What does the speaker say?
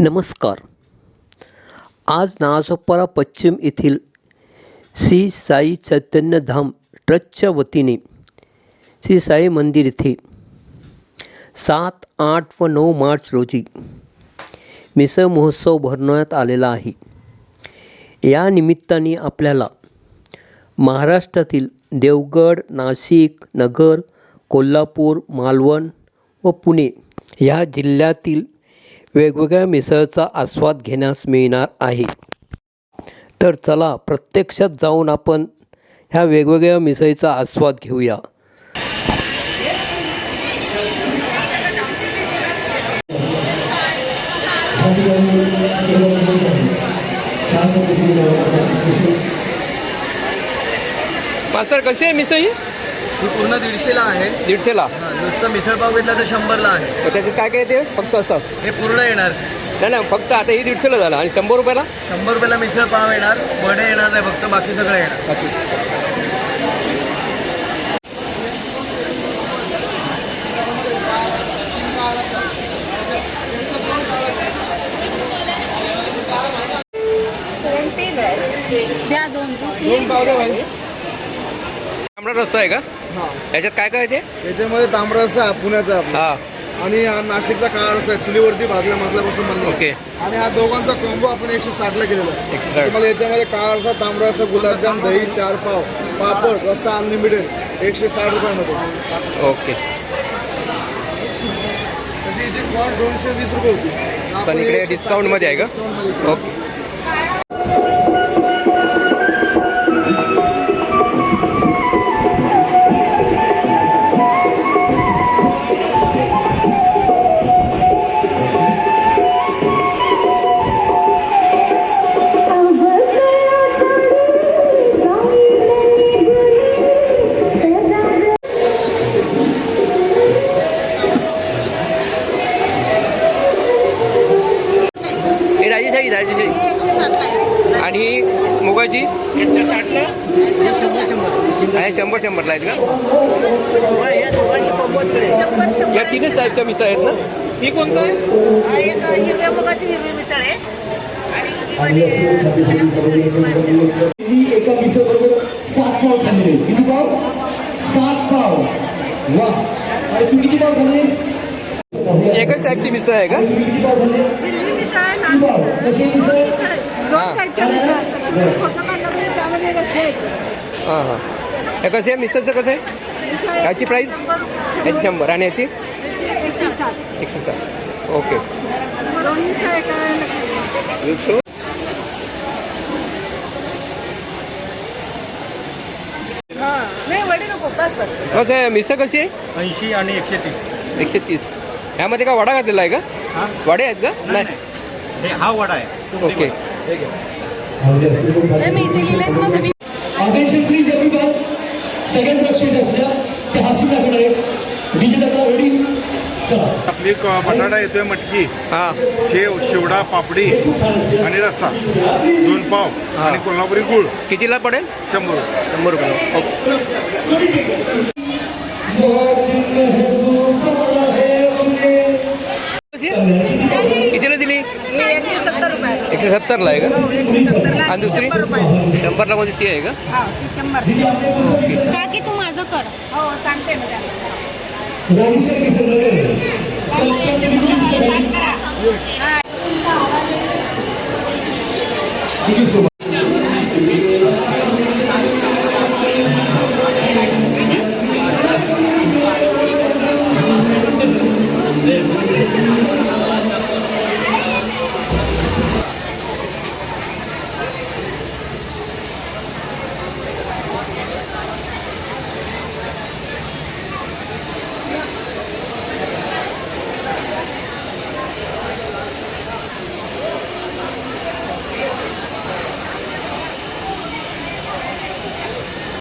नमस्कार. आज नाझोपारा पश्चिम येथील श्री साई चैतन्यधाम ट्रस्टच्या वतीने श्री साई मंदिर येथे सात आठ व नऊ मार्च रोजी मिसळ महोत्सव भरवण्यात आलेला आहे. या निमित्ताने आपल्याला महाराष्ट्रातील देवगड नाशिक नगर कोल्हापूर मालवण व पुणे या जिल्ह्यातील वेगवेगळ्या मिसळचा आस्वाद घेण्यास मिळणार आहे. तर चला प्रत्यक्षात जाऊन आपण ह्या वेगवेगळ्या मिसळीचा आस्वाद घेऊया. मास्तर कशी आहे मिसळ? ही पूर्ण दीडशेला आहे. दीडशेला. हा, नुसतं मिसळपाव घेतला तर शंभरला आहे. तर त्याच्यात काय काय येते? फक्त असं. हे पूर्ण येणार. नाही नाही फक्त आता ही दीडशेला झालं. आणि शंभर रुपयाला? शंभर रुपयाला मिसळ पाव येणार. वडे येणार नाही फक्त बाकी सगळं येणार. बाकी. द्या दोन तांबडा रस्ता आहे का? याच्यात काय काय येते याच्यामध्ये तांबडा रस्सा पुण्याचा आपला. हा. आणि हा नाशिकचा काळा रस्सा आहे चुलीवरती भाजल्या मजल्यापासून बनतो ओके. आणि हा दोघांचा कॉम्बो आपण एकशे साठला केलेला आहे. 160. तुम्हाला याच्यामध्ये काळा रस्सा तांबडा रस्सा गुलाबजाम दही चार पाव पापड रस्सा अनलिमिटेड एकशे साठ रुपयामध्ये. ओके. कॉस्ट दोनशे वीस रुपये होती. आपण पण इकडे एकशे डिस्काउंटमध्ये आहे का? ओके. आणि ही मुगाची? आहे शंभर शंभरला आहेत का? या तीनच टाईपच्या मिसळ आहेत ना? ही कोणतं? आहे हा, हिरव्या मुगाची हिरवी मिसळ आहे. एका मिसळ बरोबर सात पाव किती पाव? सात पाव. वा. आणि तू किती पाव खाल्लेस? एकच टाईपची मिसळ आहे का? कशी मिसळ? हां. हां कसं आहे? मिसळचं कसं आहे? याची प्राईस याची शंभर. आणि याची? एकशे सात ओके. कसं आहे मिसळ कशी आहे? ऐंशी आणि एकशे तीस. एकशे तीस. ह्यामध्ये का वडा घातलेला आहे का? वडे आहेत का? नाही. हे हा वडा आहे. ओके. अटेन्शन प्लीज एव्हरीवन सगळ्यांचं लक्ष येत असू द्या ते दादा रेडी चला. आपली बटाटा येतोय मटकी. हां. शेव चिवडा पापडी आणि रस्सा. दोन पाव. आणि कोल्हापुरी गुळ. कितीला पडेल? शंभर रुपये. शंभर रुपये. एकशे सत्तरला आहे का? आणि दुसरी? शंभरला कोणती ती आहे का? ती शंभर. काकी तू माझं कर. हो सांगते